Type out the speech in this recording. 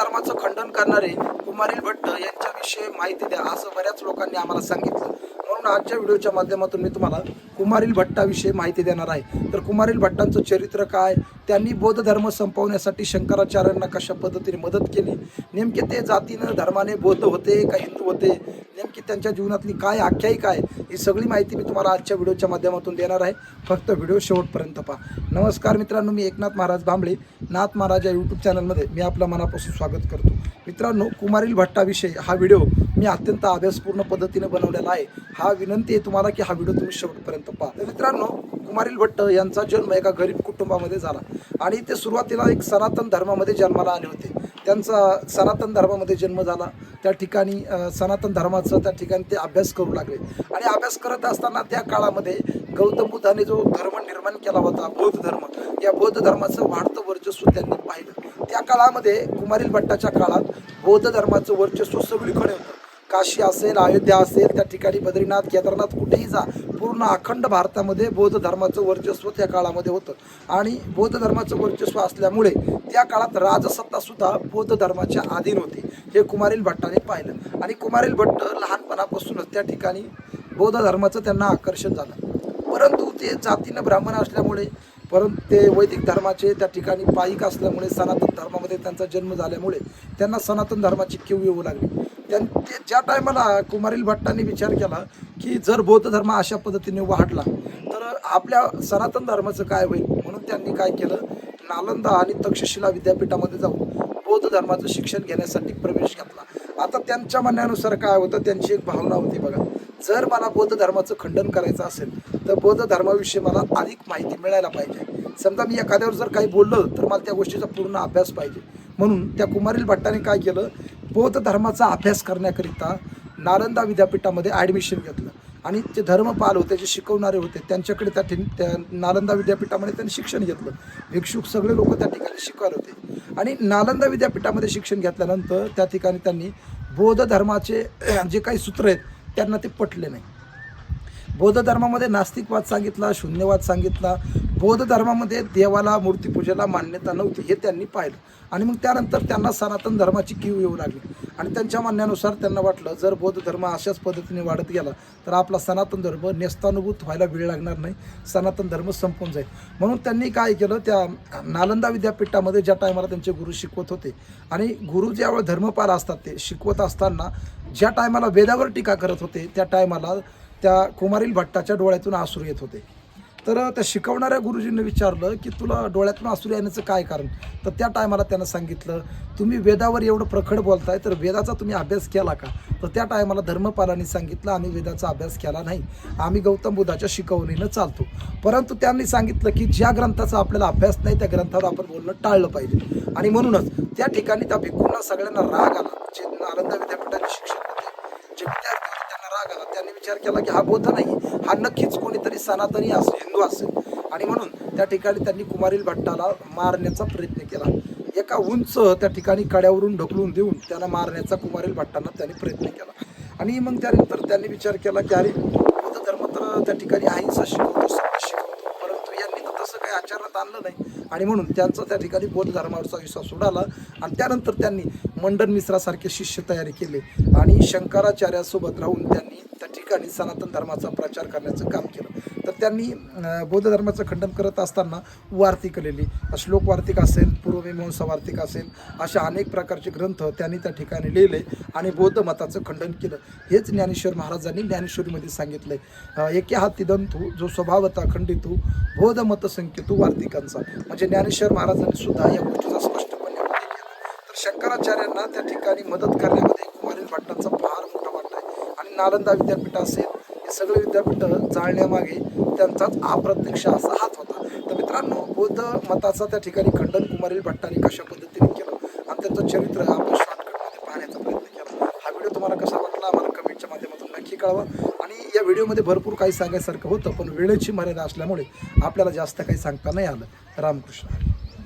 कर्माचं खंडन करणारे कुमारील भट्ट यांच्याविषयी माहिती द्या असं बऱ्याच लोकांनी आम्हाला सांगितलं. म्हणून आजच्या व्हिडिओच्या माध्यमातून मी तुम्हाला कुमारील भट्टाविषयी माहिती देणार आहे. तर कुमारील भट्टांचं चरित्र काय? त्यांनी बौद्ध धर्म संपवण्यासाठी शंकराचार्यांना कशा पद्धतीने मदत केली? नेमके ते जातीनं धर्माने बौद्ध होते का हिंदू होते? नेमकी त्यांच्या जीवनातली काय आख्यायी काय ही सगळी माहिती मी तुम्हाला आजच्या व्हिडिओच्या माध्यमातून देणार आहे. फक्त व्हिडिओ शेवटपर्यंत पहा. नमस्कार मित्रांनो मी एकनाथ महाराज भांबळे. नाथ महाराज या यूट्यूब चॅनलमध्ये मी आपल्या मनापासून स्वागत करतो. मित्रांनो कुमारील भट्टाविषयी हा व्हिडिओ मी अत्यंत अभ्यासपूर्ण पद्धतीने बनवलेला आहे. हा विनंती आहे तुम्हाला की हा व्हिडिओ तुम्ही शेवटपर्यंत पहा. तर मित्रांनो कुमारील भट्ट यांचा जन्म एका गरीब कुटुंबामध्ये झाला. आणि ते सुरुवातीला एक सनातन धर्मामध्ये जन्माला आले होते. त्यांचा सनातन धर्मामध्ये जन्म झाला. त्या ठिकाणी सनातन धर्माचं त्या ठिकाणी ते अभ्यास करू लागले. आणि अभ्यास करत असताना त्या काळामध्ये गौतम बुद्धाने जो धर्म निर्माण केला होता बौद्ध धर्म या बौद्ध धर्माचं वाढतं वर्चस्व त्यांनी पाहिलं. त्या काळामध्ये कुमारील भट्टाच्या काळात बौद्ध धर्माचं वर्चस्व सगळीकडे होतं. काशी असेल अयोध्या असेल त्या ठिकाणी बद्रीनाथ केदारनाथ कुठेही जा. पूर्ण अखंड भारतामध्ये बौद्ध धर्माचं वर्चस्व त्या काळामध्ये होतं. आणि बौद्ध धर्माचं वर्चस्व असल्यामुळे त्या काळात राजसत्तासुद्धा बौद्ध धर्माच्या अधीन होती. हे कुमारील भट्टाने पाहिलं. आणि कुमारील भट्ट लहानपणापासूनच त्या ठिकाणी बौद्ध धर्माचं त्यांना आकर्षण झालं. परंतु ते जातीनं ब्राह्मण असल्यामुळे परंतु ते वैदिक धर्माचे त्या ठिकाणी पायिक असल्यामुळे सनातन धर्मामध्ये त्यांचा जन्म झाल्यामुळे त्यांना सनातन धर्माची किव येऊ लागली. त्यां ते ज्या टायमाला कुमारील भट्टांनी विचार केला की जर बौद्ध धर्म अशा पद्धतीने वाढला तर आपल्या सनातन धर्माचं काय होईल? म्हणून त्यांनी काय केलं? नालंदा आणि तक्षशिला विद्यापीठामध्ये जाऊन बौद्ध धर्माचं शिक्षण घेण्यासाठी प्रवेश घेतला. आता त्यांच्या म्हणण्यानुसार काय होतं? त्यांची एक भावना होती बघा. जर मला बौद्ध धर्माचं खंडन करायचं असेल तर बौद्ध धर्माविषयी मला अधिक माहिती मिळायला पाहिजे. समजा मी एखाद्यावर जर काही बोललं तर मला त्या गोष्टीचा पूर्ण अभ्यास पाहिजे. म्हणून त्या कुमारील भट्टाने काय केलं? बौद्ध धर्माचा अभ्यास करण्याकरिता नालंदा विद्यापीठामध्ये ॲडमिशन घेतलं. आणि जे धर्मपाल होते जे शिकवणारे होते त्यांच्याकडे त्या ठिक त्या नालंदा विद्यापीठामध्ये त्यांनी शिक्षण घेतलं. भिक्षुक सगळे लोक त्या ठिकाणी शिकवत होते. आणि नालंदा विद्यापीठामध्ये शिक्षण घेतल्यानंतर त्या ठिकाणी त्यांनी बौद्ध धर्माचे जे काही सूत्र आहेत त्यांना ते पटले नाही. बौद्ध धर्मामध्ये नास्तिकवाद सांगितला शून्यवाद सांगितला. बौद्ध धर्मामध्ये देवाला मूर्तीपूजेला मान्यता नव्हती हे त्यांनी पाहिलं. आणि मग त्यानंतर त्यांना सनातन धर्माची कीव येऊ लागली. आणि त्यांच्या म्हणण्यानुसार त्यांना वाटलं जर बौद्ध धर्म अशाच पद्धतीने वाढत गेला तर आपला सनातन धर्म नेस्तानुभूत व्हायला वेळ लागणार नाही. सनातन धर्म संपून जाईल. म्हणून त्यांनी काय केलं त्या नालंदा विद्यापीठामध्ये ज्या टायमाला त्यांचे गुरु शिकवत होते आणि गुरु ज्यावेळेला धर्मपाल असतात ते शिकवत असताना ज्या टायमाला वेदावर टीका करत होते त्या टायमाला त्या कुमारील भट्टाच्या डोळ्यातून आसरू येत होते. तर त्या शिकवणाऱ्या गुरुजींनी विचारलं की तुला डोळ्यातून आसरू येण्याचं काय कारण? तर त्या टायमाला त्यानं सांगितलं तुम्ही वेदावर एवढं प्रखड बोलताय तर वेदाचा तुम्ही अभ्यास केला का? तर त्या टायमाला धर्मपालांनी सांगितलं आम्ही वेदाचा अभ्यास केला नाही. आम्ही गौतम बुद्धाच्या शिकवणीनं चालतो. परंतु त्यांनी सांगितलं की ज्या ग्रंथाचा आपल्याला अभ्यास नाही त्या ग्रंथावर आपण बोलणं टाळलं पाहिजे. आणि म्हणूनच त्या ठिकाणी त्या भिक्खूंना सगळ्यांना राग आला. जे नालंदा विद्यापीठाचे शिक्षक होते जे विद्यार्थी होते त्यांना राग आला त्यांनी विचार केला की हा बौद्ध नाही हा नक्कीच कोणीतरी सनातनी असेल हिंदू असेल. आणि म्हणून त्या ठिकाणी त्यांनी कुमारील भट्टाला मारण्याचा प्रयत्न केला. एका उंच त्या ठिकाणी कड्यावरून ढकलून देऊन त्यांना मारण्याचा कुमारील भट्टांना त्यांनी प्रयत्न केला. आणि मग त्यानंतर त्यांनी विचार केला की अरे बौद्ध धर्म तर त्या ठिकाणी अहिंसा शिकवतो सत्य शिकवतो. परंतु यांनी तर तसं काही आचरणात आणलं नाही. आणि म्हणून त्यांचा त्या ठिकाणी बौद्ध धर्मावरचा विश्वास सोडाला आणि त्यानंतर त्यांनी मंडन मिश्रासारखे शिष्य तयारी केले. आणि शंकराचार्यासोबत राहून त्यांनी त्या ठिकाणी सनातन धर्माचा प्रचार करण्याचं काम केलं. तर त्यांनी बौद्ध धर्माचं खंडन करत असताना वार्तिक लिहिली श्लोक वार्तिक असेल पूर्वमीमांसा वार्तिक असेल अशा अनेक प्रकारचे ग्रंथ त्यांनी त्या ठिकाणी लिहिले आणि बौद्ध मताचं खंडन केलं. हेच ज्ञानेश्वर महाराजांनी ज्ञानेश्वरीमध्ये सांगितलं आहे एके हाती दंतू जो स्वभावता खंडितू बौद्ध मत संकेतू वार्तिकांचा. म्हणजे ज्ञानेश्वर महाराजांनी सुद्धा या गोष्टीचा स्पष्टपणे केलं. तर शंकराचार्यांना त्या ठिकाणी मदत करण्यामध्ये कुमारील भट्टांचा फार मोठा वाटा आहे आणि नालंदा विद्यापीठ असेल हे सगळे विद्यापीठ जाळण्यामागे त्यांचाच अप्रत्यक्ष असा हात होता. तर मित्रांनो बौद्ध मताचा त्या ठिकाणी खंडन कुमारील भट्टांनी कशा पद्धतीने केलं आणि त्यांचं चरित्र आपण शॉर्टकटमध्ये पाहण्याचा प्रयत्न केला. हा व्हिडिओ तुम्हाला कसा वाटला आम्हाला कमेंटच्या माध्यमातून नक्की कळवा. आणि या व्हिडिओमध्ये भरपूर काही सांगायसारखं होतं पण वेळेची मर्यादा असल्यामुळे आपल्याला जास्त काही सांगता नाही आलं. रामकृष्ण हरी.